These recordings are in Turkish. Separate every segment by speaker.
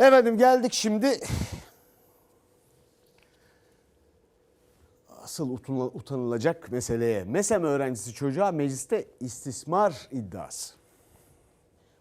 Speaker 1: Efendim geldik şimdi. Asıl utanı- utanılacak meseleye. MESEM öğrencisi çocuğa mecliste istismar iddiası.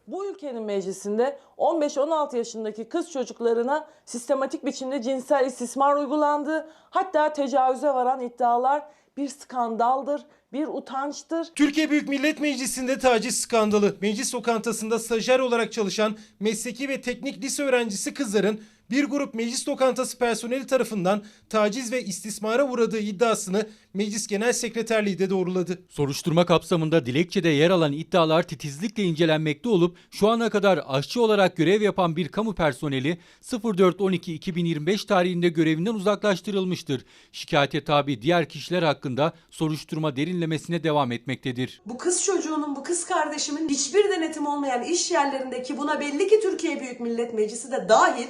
Speaker 2: Bu ülkenin meclisinde 15-16 yaşındaki kız çocuklarına sistematik biçimde cinsel istismar uygulandı. Hatta tecavüze varan iddialar bir skandaldır, bir utançtır.
Speaker 3: Türkiye Büyük Millet Meclisi'nde taciz skandalı. Meclis lokantasında stajyer olarak çalışan mesleki ve teknik lise öğrencisi kızların bir grup meclis lokantası personeli tarafından taciz ve istismara uğradığı iddiasını Meclis Genel Sekreterliği de doğruladı.
Speaker 4: Soruşturma kapsamında dilekçede yer alan iddialar titizlikle incelenmekte olup şu ana kadar aşçı olarak görev yapan bir kamu personeli 04.12.2025 tarihinde görevinden uzaklaştırılmıştır. Şikayete tabi diğer kişiler hakkında soruşturma derinlemesine devam etmektedir.
Speaker 5: Bu kız çocuğunun, bu kız kardeşimin hiçbir denetim olmayan iş yerlerindeki buna belli ki Türkiye Büyük Millet Meclisi de dahil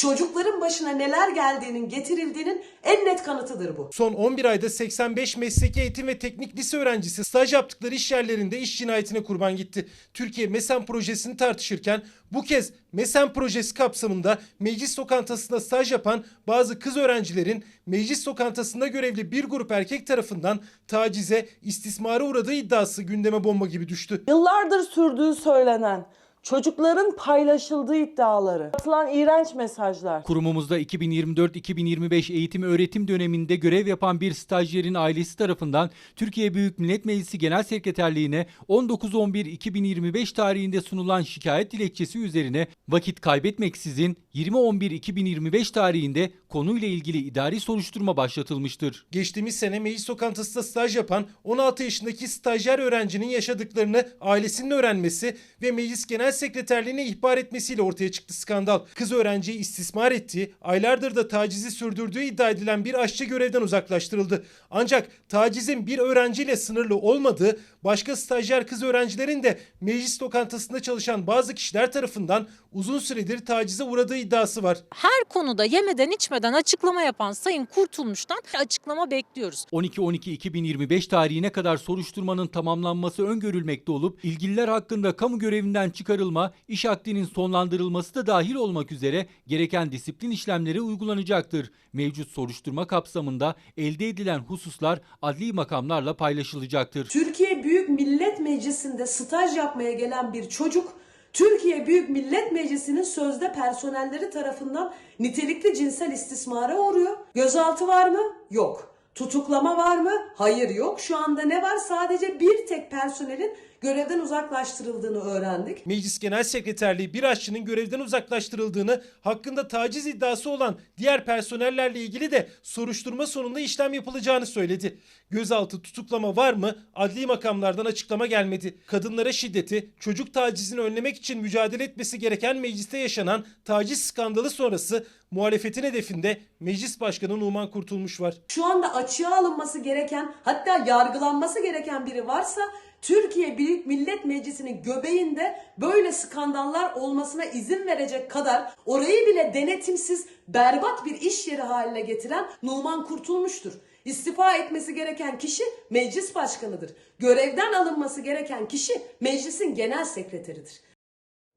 Speaker 5: çocukların başına neler geldiğinin getirildiğinin en net kanıtıdır bu.
Speaker 3: Son 11 ayda 85 mesleki eğitim ve teknik lise öğrencisi staj yaptıkları iş yerlerinde iş cinayetine kurban gitti. Türkiye MESEM projesini tartışırken bu kez MESEM projesi kapsamında meclis lokantasında staj yapan bazı kız öğrencilerin meclis lokantasında görevli bir grup erkek tarafından tacize, istismara uğradığı iddiası gündeme bomba gibi düştü.
Speaker 2: Yıllardır sürdüğü söylenen çocukların paylaşıldığı iddiaları, atılan iğrenç mesajlar.
Speaker 4: Kurumumuzda 2024-2025 eğitim öğretim döneminde görev yapan bir stajyerin ailesi tarafından Türkiye Büyük Millet Meclisi Genel Sekreterliğine 19.11.2025 tarihinde sunulan şikayet dilekçesi üzerine vakit kaybetmeksizin 20.11.2025 tarihinde konuyla ilgili idari soruşturma başlatılmıştır.
Speaker 3: Geçtiğimiz sene meclis lokantasında staj yapan 16 yaşındaki stajyer öğrencinin yaşadıklarını ailesinin öğrenmesi ve meclis genel sekreterliğine ihbar etmesiyle ortaya çıktı skandal. Kız öğrenciyi istismar ettiği, aylardır da tacizi sürdürdüğü iddia edilen bir aşçı görevden uzaklaştırıldı. Ancak tacizin bir öğrenciyle sınırlı olmadığı, başka stajyer kız öğrencilerin de meclis lokantasında çalışan bazı kişiler tarafından uzun süredir tacize uğradığı iddiası var.
Speaker 6: her konuda yemeden içmeden açıklama yapan Sayın Kurtulmuş'tan açıklama bekliyoruz.
Speaker 4: 12.12.2025 tarihine kadar soruşturmanın tamamlanması öngörülmekte olup ilgililer hakkında kamu görevinden çıkarılma, iş akdinin sonlandırılması da dahil olmak üzere gereken disiplin işlemleri uygulanacaktır. Mevcut soruşturma kapsamında elde edilen hususlar adli makamlarla paylaşılacaktır.
Speaker 5: Türkiye Büyük Millet Meclisi'nde staj yapmaya gelen bir çocuk Türkiye Büyük Millet Meclisi'nin sözde personelleri tarafından nitelikli cinsel istismara uğruyor. Gözaltı var mı? Yok. Tutuklama var mı? Hayır yok. Şu anda ne var? Sadece bir tek personelin görevden uzaklaştırıldığını öğrendik.
Speaker 3: Meclis Genel Sekreterliği bir aşçının görevden uzaklaştırıldığını, hakkında taciz iddiası olan diğer personellerle ilgili de soruşturma sonunda işlem yapılacağını söyledi. Gözaltı tutuklama var mı? Adli makamlardan açıklama gelmedi. Kadınlara şiddeti, çocuk tacizini önlemek için mücadele etmesi gereken mecliste yaşanan taciz skandalı sonrası muhalefetin hedefinde Meclis Başkanı Numan Kurtulmuş var.
Speaker 5: Şu anda açığa alınması gereken hatta yargılanması gereken biri varsa Türkiye Büyük Millet Meclisi'nin göbeğinde böyle skandallar olmasına izin verecek kadar orayı bile denetimsiz berbat bir iş yeri haline getiren Numan Kurtulmuş'tur. İstifa etmesi gereken kişi meclis başkanıdır. Görevden alınması gereken kişi meclisin genel sekreteridir.